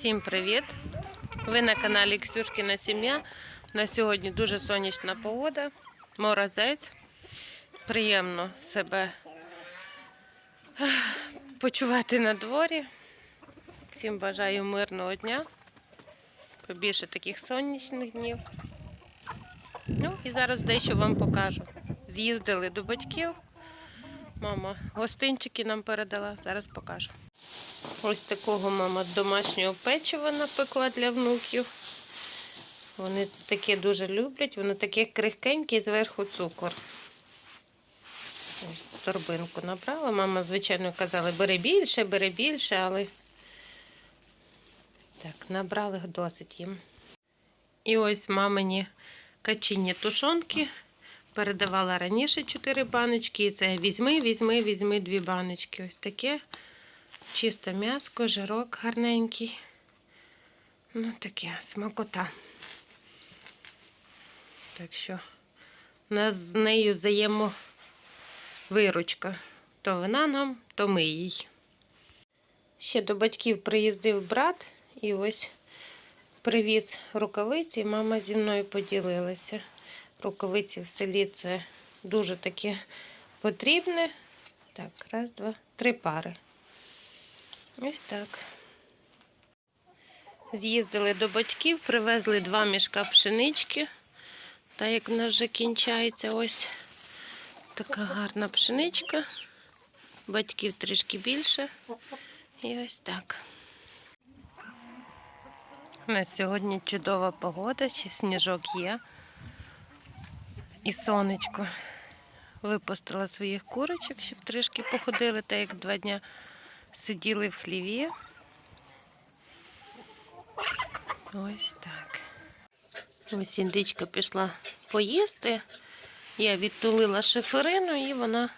Всім привіт! Ви на каналі Ксюшкіна Сім'я. На сьогодні дуже сонячна погода, морозець. Приємно себе почувати на дворі. Всім бажаю мирного дня, побільше таких сонячних днів. Ну і зараз дещо вам покажу. З'їздили до батьків. Мама гостинчики нам передала. Зараз покажу. Ось такого мама домашнього печива напекла для внуків. Вони таке дуже люблять, воно таке крихкеньке і зверху цукор. Ось торбинку набрала. Мама, звичайно, казала, бери більше, бери більше, але так, набрали досить їм. І ось мамині качині тушонки. Передавала раніше 4 баночки. І це візьми, візьми, візьми дві баночки. Ось таке. Чисте м'яско, жирок гарненький. Ну, таке смакота. Так що у нас з нею взаємовиручка. То вона нам, то ми їй. Ще до батьків приїздив брат і ось привіз рукавиці. Мама зі мною поділилася. Рукавиці в селі це дуже таке потрібне. Так, раз, два, три пари. Ось так. З'їздили до батьків, привезли два мішка пшенички. Та як в нас вже кінчається ось така гарна пшеничка. Батьків трішки більше. І ось так. У нас сьогодні чудова погода, чи сніжок є. І сонечко. Випустила своїх курочок, щоб трішки походили, так як два дня сиділи в хліві. Ось так. Ось індичка пішла поїсти. Я відтулила шиферину і вона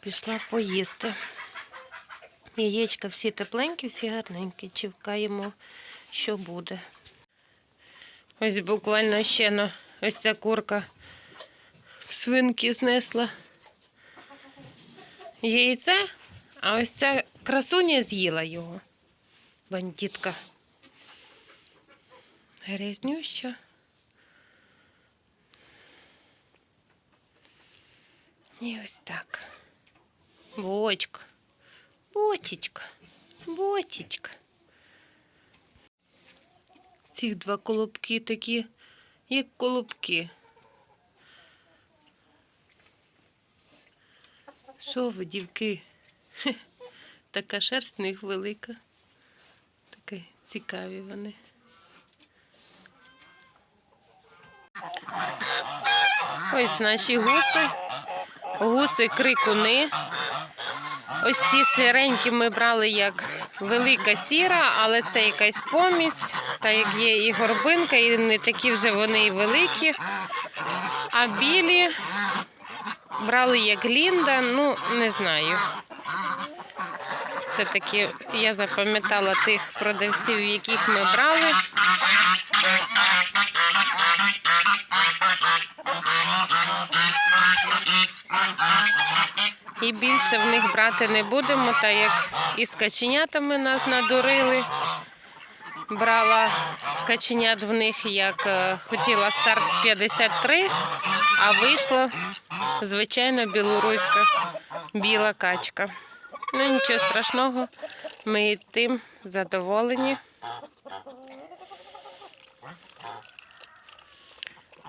пішла поїсти. Яєчка всі тепленькі, всі гарненькі. Чекаємо, що буде. Ось буквально ще на ось ця курка свинки знесла яйце, а ось ця красуня з'їла його. Бандитка. Грязнюща. І ось так. Бочка. Бочечка. Бочечка. Ці два колобки такі, як колобки. Що ви, дівки? Така шерсть в них велика. Такі цікаві вони. Ось наші гуси. Гуси крикуни. Ось ці сиренькі ми брали як велика сіра, але це якась помість, та як є і горбинка, і не такі вже вони і великі. А білі брали як Лінда, ну не знаю. Все-таки я запам'ятала тих продавців, яких ми брали. І більше в них брати не будемо, так як і з каченятами нас надурили. Брала каченят в них, як е, хотіла старт 53, а вийшла звичайно білоруська біла качка. Ну нічого страшного, ми тим задоволені.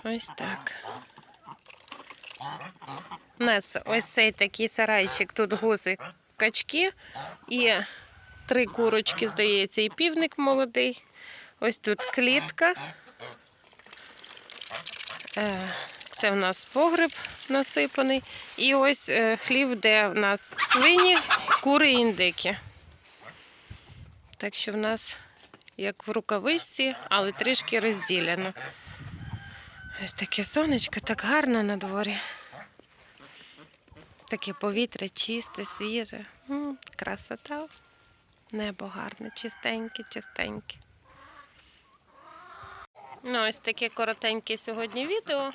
Ось так. У нас ось цей такий сарайчик, тут гуси качки і три курочки, здається, і півник молодий. Ось тут клітка. Це в нас погреб насипаний. І ось е, хлів, де в нас свині, кури і індики. Так що в нас як в рукавичці, але трішки розділено. Ось таке сонечко, так гарно на дворі. Таке повітря чисте, свіже. Красота. Небо гарне, чистеньке, чистеньке. Ну, ось таке коротеньке сьогодні відео.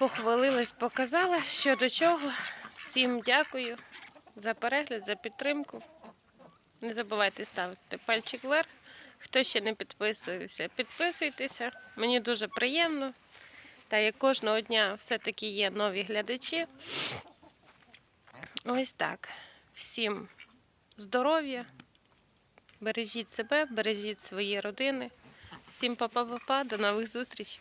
Похвалилась, показала, що до чого. Всім дякую за перегляд, за підтримку. Не забувайте ставити пальчик вверх. Хто ще не підписується, підписуйтеся. Мені дуже приємно. Та як кожного дня все-таки є нові глядачі. Ось так. Всім здоров'я. Бережіть себе, бережіть свої родини. Всім па-па-па-па, до нових зустрічей.